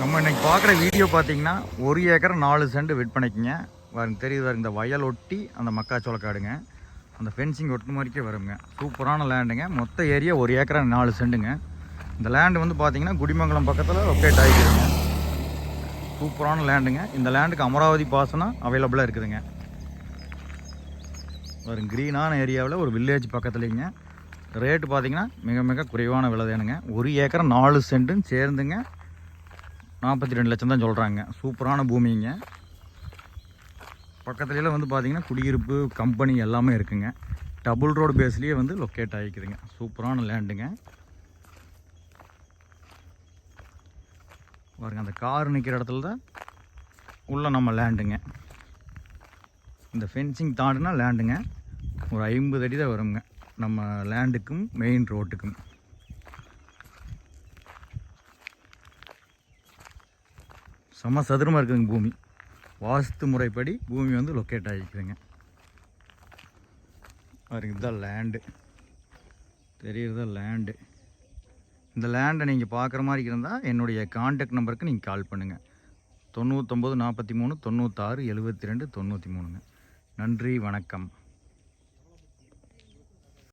நம்ம இன்னைக்கு பார்க்குற வீடியோ பார்த்தீங்கன்னா ஒரு ஏக்கர் நாலு சென்ட் விற்பனைக்குங்க. வரும் தெரியுது பாருங்க இந்த வயல் ஒட்டி அந்த மக்காச்சோள காடுங்க அந்த ஃபென்சிங் ஒட்டு மாதிரிக்கே வருங்க. சூப்பரான லேண்டுங்க மொத்த ஏரியா ஒரு ஏக்கரா நாலு சென்ட்டுங்க. இந்த லேண்டு வந்து பார்த்தீங்கன்னா குடிமங்கலம் பக்கத்தில் லொக்கேட் ஆகிக்குதுங்க சூப்பரான லேண்டுங்க இந்த லேண்டுக்கு அமராவதி பாசனம் அவைலபிளாக இருக்குதுங்க. வரும் க்ரீனான ஏரியாவில் ஒரு வில்லேஜ் பக்கத்துலேங்க. ரேட்டு பார்த்தீங்கன்னா மிக மிக குறைவான விலை தானுங்க. ஒரு ஏக்கர் நாலு சென்ட்டுன்னு சேர்ந்துங்க. நாற்பத்தி ரெண்டு லட்சம் தான் சொல்கிறாங்க சூப்பரான பூமிங்க. பக்கத்துலலாம் வந்து பார்த்திங்கன்னா குடியிருப்பு கம்பெனி எல்லாமே இருக்குங்க. டபுள் ரோடு பேஸ்லேயே வந்து லொக்கேட் ஆகிக்குதுங்க. சூப்பரான லேண்டுங்க பாருங்க அந்த கார் நிற்கிற இடத்துல தான் உள்ளே நம்ம லேண்டுங்க இந்த ஃபென்சிங் தாண்டினா லேண்டுங்க ஒரு ஐம்பது அடி தான் வருங்க. நம்ம லேண்டுக்கும் மெயின் ரோட்டுக்கும் செம்ம சதுரமாக இருக்குதுங்க பூமி. வாஸ்து முறைப்படி பூமி வந்து லொக்கேட் ஆகிக்குதுங்க பாருங்க இதுதான் லேண்டு தெரியுறதா லேண்டு இந்த லேண்டை நீங்கள் பார்க்குற மாதிரி இருந்தால் என்னுடைய கான்டாக்ட் நம்பருக்கு நீங்கள் கால் பண்ணுங்கள் தொண்ணூத்தொம்பது நாற்பத்தி மூணு தொண்ணூத்தாறு எழுபத்தி ரெண்டு தொண்ணூற்றி மூணுங்க. நன்றி வணக்கம்.